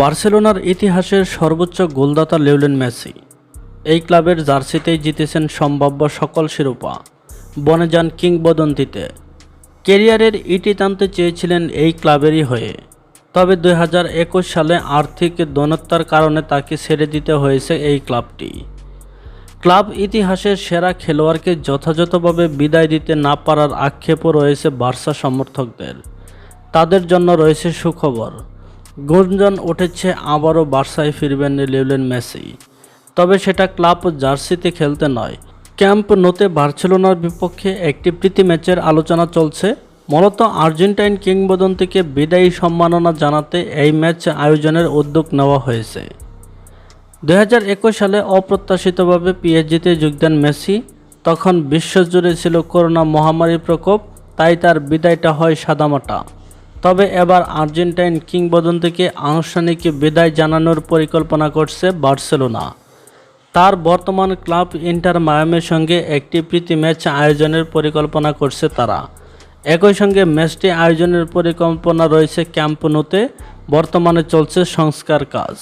বার্সেলোনার ইতিহাসের সর্বোচ্চ গোলদাতা লেউলেন মেসি। এই ক্লাবের জার্সিতেই জিতেছেন সম্ভাব্য সকল শিরোপা বনে যান কিংবদন্তিতে। কেরিয়ারের ইটি টানতে চেয়েছিলেন এই ক্লাবেরই হয়ে। তবে দু হাজার একুশ সালে আর্থিক দনত্তার কারণে তাকে ছেড়ে দিতে হয়েছে এই ক্লাবটি। ক্লাব ইতিহাসের সেরা খেলোয়াড়কে যথাযথভাবে বিদায় দিতে না পারার আক্ষেপও রয়েছে বার্সা সমর্থকদের। তাদের জন্য রয়েছে সুখবর। গুঞ্জন উঠেছে আবারও বার্সায় ফিরবেন লিওনেল মেসি। তবে সেটা ক্লাব জার্সিতে খেলতে নয়। ক্যাম্প নোতে বার্সেলোনার বিপক্ষে একটি প্রীতি ম্যাচের আলোচনা চলছে। মূলত আর্জেন্টাইন কিংবদন্তিকে বিদায়ী সম্মাননা জানাতে এই ম্যাচ আয়োজনের উদ্যোগ নেওয়া হয়েছে। দু হাজার একুশ সালে অপ্রত্যাশিতভাবে পিএসজিতে যোগ দেন মেসি। তখন বিশ্বজুড়ে ছিল করোনা মহামারীর প্রকোপ, তাই তার বিদায়টা হয় সাদামাটা। তবে এবার আর্জেন্টাইন কিংবদন্তিকে আনুষ্ঠানিক বিদায় জানানোর পরিকল্পনা করছে বার্সেলোনা। তার বর্তমান ক্লাব ইন্টার মায়ামের সঙ্গে একটি প্রীতি ম্যাচ আয়োজনের পরিকল্পনা করছে তারা। একই সঙ্গে ম্যাচটি আয়োজনের পরিকল্পনা রয়েছে ক্যাম্পনোতে বর্তমানে চলছে সংস্কার কাজ।